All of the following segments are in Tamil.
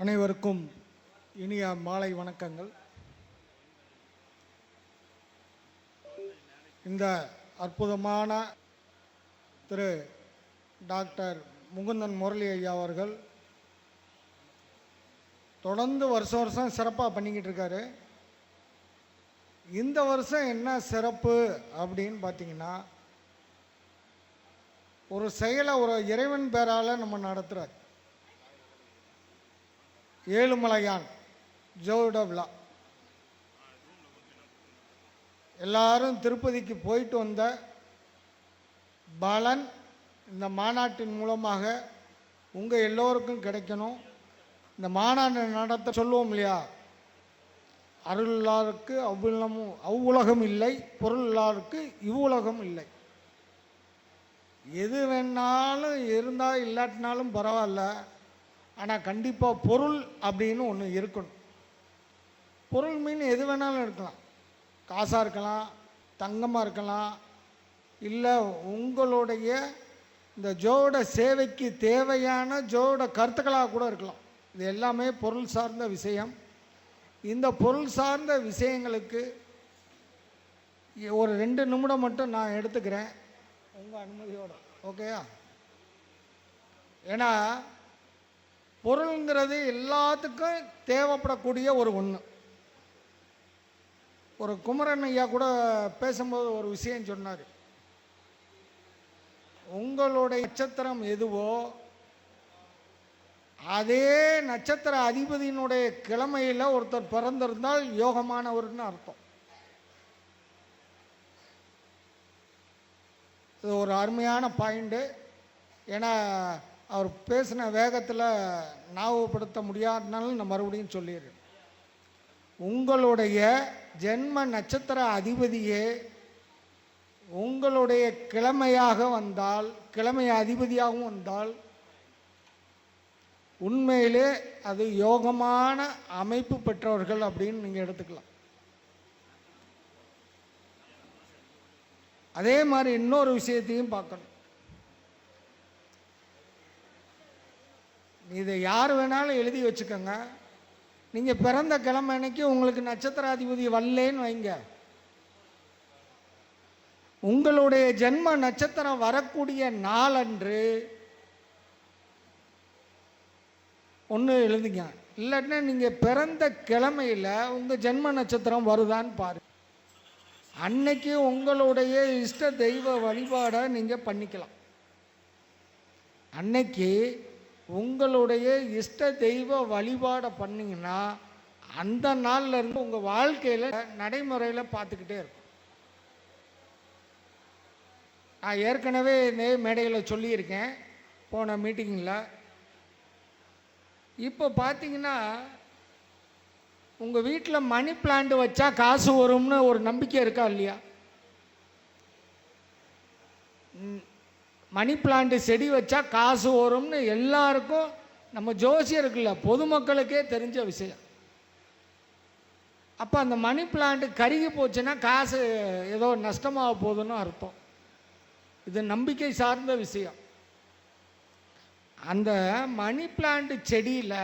அனைவருக்கும் இனிய மாலை வணக்கங்கள். இந்த அற்புதமான திரு டாக்டர் முகுந்தன் முரளி ஐயா அவர்கள் தொடர்ந்து வருஷம் வருஷம் சிறப்பாக பண்ணிக்கிட்டு இருக்காரு. இந்த வருஷம் என்ன சிறப்பு அப்படின்னு பார்த்தீங்கன்னா ஒரு செயலை ஒரு இறைவன் பேரால் நம்ம நடத்துகிறார் ஏழுமலையான் ஜோட விழா எல்லாரும் திருப்பதிக்கு போயிட்டு வந்த பலன் இந்த மாநாட்டின் மூலமாக உங்கள் எல்லோருக்கும் கிடைக்கணும். இந்த மாநாடு நடத்த சொல்லுவோம் இல்லையா? அருளாருக்கு இல்லாருக்கு அவ்வுலமும் அவ்வுலகம் இல்லை பொருளாருக்கு இவ்வுலகம் இல்லை. எது வேணாலும் இருந்தால் இல்லாட்டினாலும் பரவாயில்ல. ஆனால் கண்டிப்பாக பொருள் அப்படின்னு ஒன்று இருக்கணும். பொருள் மீன் எது வேணாலும் இருக்கலாம். காசாக இருக்கலாம் தங்கமாக இருக்கலாம் இல்லை உங்களுடைய இந்த ஜோட சேவைக்கு தேவையான ஜோட கருத்துக்களாக கூட இருக்கலாம். இது எல்லாமே பொருள் சார்ந்த விஷயம். இந்த பொருள் சார்ந்த விஷயங்களுக்கு ஒரு ரெண்டு நிமிடம் மட்டும் நான் எடுத்துக்கிறேன். உங்கள் அனுமதியோட ஓகேயா ஏன்னா பொருளுங்கிறது எல்லாத்துக்கும் தேவைப்படக்கூடிய ஒரு ஒன்று ஒரு குமரன் ஐயா கூட பேசும்போது ஒரு விஷயம் சொன்னார். உங்களுடைய நட்சத்திரம் எதுவோ அதே நட்சத்திர அதிபதியினுடைய கிழமையில் ஒருத்தர் பிறந்திருந்தால் யோகமானவர்னு அர்த்தம். இது ஒரு அருமையான பாயிண்ட்டு ஏன்னா அவர் பேசின வேகத்தில் ஞாபகப்படுத்த முடியாதனாலும் நான் மறுபடியும் சொல்லிடுறேன். உங்களுடைய ஜென்ம நட்சத்திர அதிபதியே உங்களுடைய கிழமையாக வந்தால் கிழமை அதிபதியாகவும் வந்தால் உண்மையிலே அது யோகமான அமைப்பு பெற்றவர்கள் அப்படின்னு நீங்கள் எடுத்துக்கலாம். அதே மாதிரி இன்னொரு விஷயத்தையும் பார்க்கணும். இதை யார் வேணாலும் எழுதி வச்சுக்கோங்க. நீங்கள் பிறந்த கிழமை அன்னைக்கு உங்களுக்கு நட்சத்திராதிபதி வரலேன்னு வைங்க. உங்களுடைய ஜென்ம நட்சத்திரம் வரக்கூடிய நாளன்று ஒன்று எழுதுங்க. இல்லைன்னா நீங்கள் பிறந்த கிழமையில் உங்கள் ஜென்ம நட்சத்திரம் வருதான்னு பாரு. அன்னைக்கு உங்களுடைய இஷ்ட தெய்வ வழிபாடை நீங்கள் பண்ணிக்கலாம். அன்னைக்கு உங்களுடைய இஷ்ட தெய்வ வழிபாடை பண்ணிங்கன்னா அந்த நாளில் இருந்து உங்கள் வாழ்க்கையில் நடைமுறையில் பார்த்துக்கிட்டே இருக்கும். நான் ஏற்கனவே நே மேடையில் சொல்லியிருக்கேன் போன மீட்டிங்கில். இப்போ பார்த்தீங்கன்னா உங்கள் வீட்டில் மணி பிளான்ட் வச்சா காசு வரும்னு ஒரு நம்பிக்கை இருக்கா இல்லையா? ம், மணி பிளான்ட் செடி வச்சா காசு வரும்னு எல்லாருக்கும் நம்ம ஜோசியருக்குல்ல பொதுமக்களுக்கே தெரிஞ்ச விஷயம். அப்போ அந்த மணி பிளான்ட் கருகி போச்சுன்னா காசு ஏதோ நஷ்டமாக போகுதுன்னு அர்த்தம். இது நம்பிக்கை சார்ந்த விஷயம். அந்த மணி பிளான்ட் செடியில்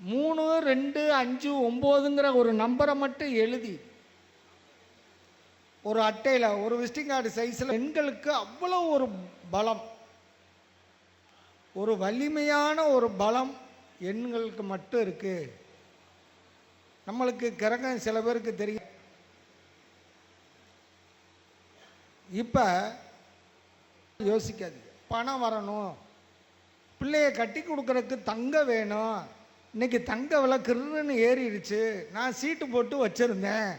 மூணு ரெண்டு அஞ்சு ஒம்போதுங்கிற ஒரு நம்பரை மட்டும் எழுதி ஒரு அட்டையில் ஒரு விசிட்டிங் கார்டு சைஸில் பெண்களுக்கு அவ்வளோ ஒரு பலம். ஒரு வலிமையான ஒரு பலம் எண்களுக்கு மட்டும் இருக்குது நம்மளுக்கு கிரகம் சில பேருக்கு தெரியும். இப்போ யோசிக்காது பணம் வரணும். பிள்ளைய கட்டி கொடுக்குறதுக்கு தங்க வேணும். இன்னைக்கு தங்க விலை கிருன்னு ஏறிடுச்சு. நான் சீட்டு போட்டு வச்சுருந்தேன்.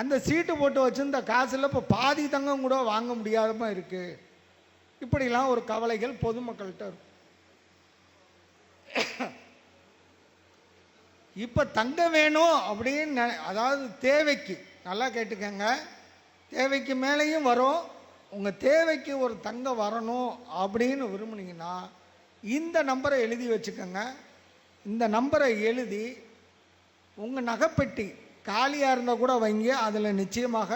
அந்த சீட்டு போட்டு வச்சிருந்த காசில் இப்போ பாதி தங்கம் கூட வாங்க முடியாதமா இருக்குது இப்படிலாம் ஒரு கவலைகள் பொதுமக்கள்கிட்ட இருக்கும். இப்போ தங்க வேணும் அப்படின்னு அதாவது தேவைக்கு நல்லா கேட்டுக்கங்க. தேவைக்கு மேலேயும் வரும். உங்கள் தேவைக்கு ஒரு தங்கம் வரணும் அப்படின்னு விரும்புனீங்கன்னா இந்த நம்பரை எழுதி வச்சுக்கோங்க. இந்த நம்பரை எழுதி உங்கள் நகைப்பெட்டி காலியாக இருந்தால் கூட வைங்க அதில் நிச்சயமாக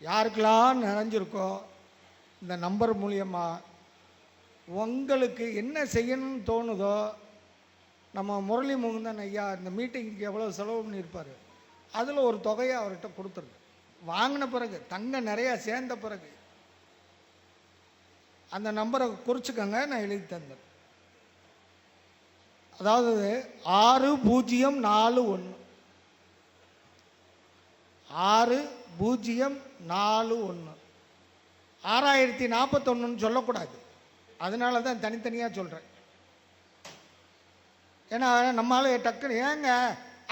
யாருக்கெல்லாம் நிறைஞ்சிருக்கோ இந்த நம்பர் மூலியமாக உங்களுக்கு என்ன செய்யணும்னு தோணுதோ நம்ம முரளி முகுந்தன் ஐயா இந்த மீட்டிங்க்கு எவ்வளோ செலவு பண்ணியிருப்பார் அதில் ஒரு தொகையை அவர்கிட்ட கொடுத்துருங்க. வாங்கின பிறகு தங்கம் நிறையா சேர்ந்த பிறகு அந்த நம்பரை குறிச்சுக்கோங்க நான் எழுதி தந்தேன். அதாவது ஆறு பூஜ்ஜியம் நாலு ஒன்று. ஆறு பூஜ்ஜியம் நாலு ஒன்று ஆறாயிரத்தி நாற்பத்தொன்னுன்னு சொல்லக்கூடாது. அதனால தான் தனித்தனியாக சொல்கிறேன் ஏன்னா நம்மளால டக்குன்னு ஏங்க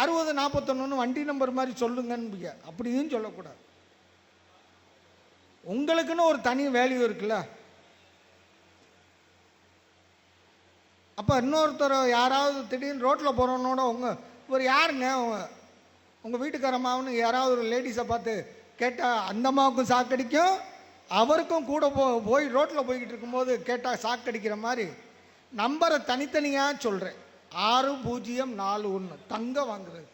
அறுபது நாற்பத்தொன்னு வண்டி நம்பர் மாதிரி சொல்லுங்கன்னு அப்படியும் சொல்லக்கூடாது. உங்களுக்குன்னு ஒரு தனி வேல்யூ இருக்குல்ல. அப்போ இன்னொருத்தர் யாராவது திடீர்னு ரோட்டில் போகிறவனோட உங்கள் இவர் யாருங்க? உங்கள் வீட்டுக்காரம்மாவுன்னு யாராவது ஒரு லேடிஸை பார்த்து கேட்டால் அந்த அம்மாவுக்கும் சாக்கடிக்கும் அவருக்கும் கூட போ போய் ரோட்டில் போய்கிட்டு இருக்கும்போது கேட்டால் சாக்கடிக்கிற மாதிரி நம்பரை தனித்தனியாக சொல்கிறேன் ஆறு பூஜ்ஜியம் நாலு ஒன்று தங்கம் வாங்குறது.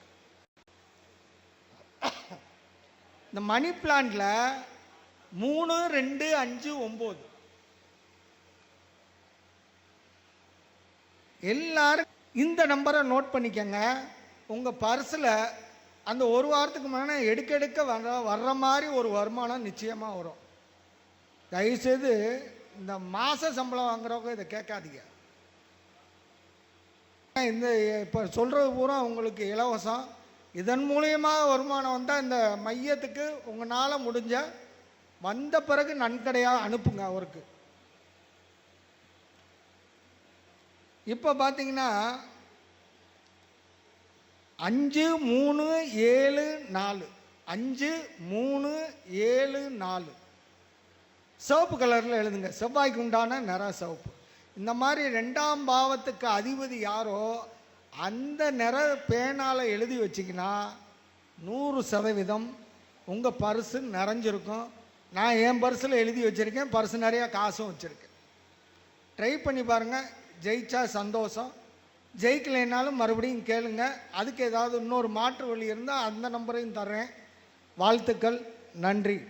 இந்த மணி பிளான்டில் மூணு ரெண்டு அஞ்சு ஒம்பது. எல்லாரும் இந்த நம்பரை நோட் பண்ணிக்கங்க. உங்கள் பர்ஸில் அந்த ஒரு வாரத்துக்கு முன்னாடி எடுக்க எடுக்க வர வர்ற மாதிரி ஒரு வருமானம் நிச்சயமாக வரும். தயவுசெய்து இந்த மாத சம்பளம் வாங்குறவங்க இதை கேட்காதீங்க. இந்த இப்போ சொல்கிறது பூரா உங்களுக்கு இலவசம். இதன் மூலியமாக வருமானம் வந்தால் இந்த மையத்துக்கு உங்களால் முடிஞ்ச வந்த பிறகு நன்கடையாக அனுப்புங்க அவருக்கு. இப்போ பார்த்தீங்கன்னா அஞ்சு மூணு ஏழு நாலு. அஞ்சு மூணு ஏழு நாலு. சிவப்பு கலரில் எழுதுங்க. செவ்வாய்க்கு உண்டான நிற சிவப்பு. இந்த மாதிரி ரெண்டாம் பாவத்துக்கு அதிபதி யாரோ அந்த நிற பேனால் எழுதி வச்சிங்கன்னா நூறு சதவீதம் உங்கள் பர்ஸு நிறைஞ்சிருக்கும். நான் என் பர்ஸில் எழுதி வச்சுருக்கேன். பர்ஸ் நிறையா காசும் வச்சுருக்கேன் ட்ரை பண்ணி பாருங்கள் ஜெயிச்சா சந்தோஷம். ஜெயிக்கலைனாலும் மறுபடியும் கேளுங்க. அதுக்கு ஏதாவது இன்னொரு மாற்று வழி இருந்தால் அந்த நம்பரையும் தர்றேன். வாழ்த்துக்கள். நன்றி.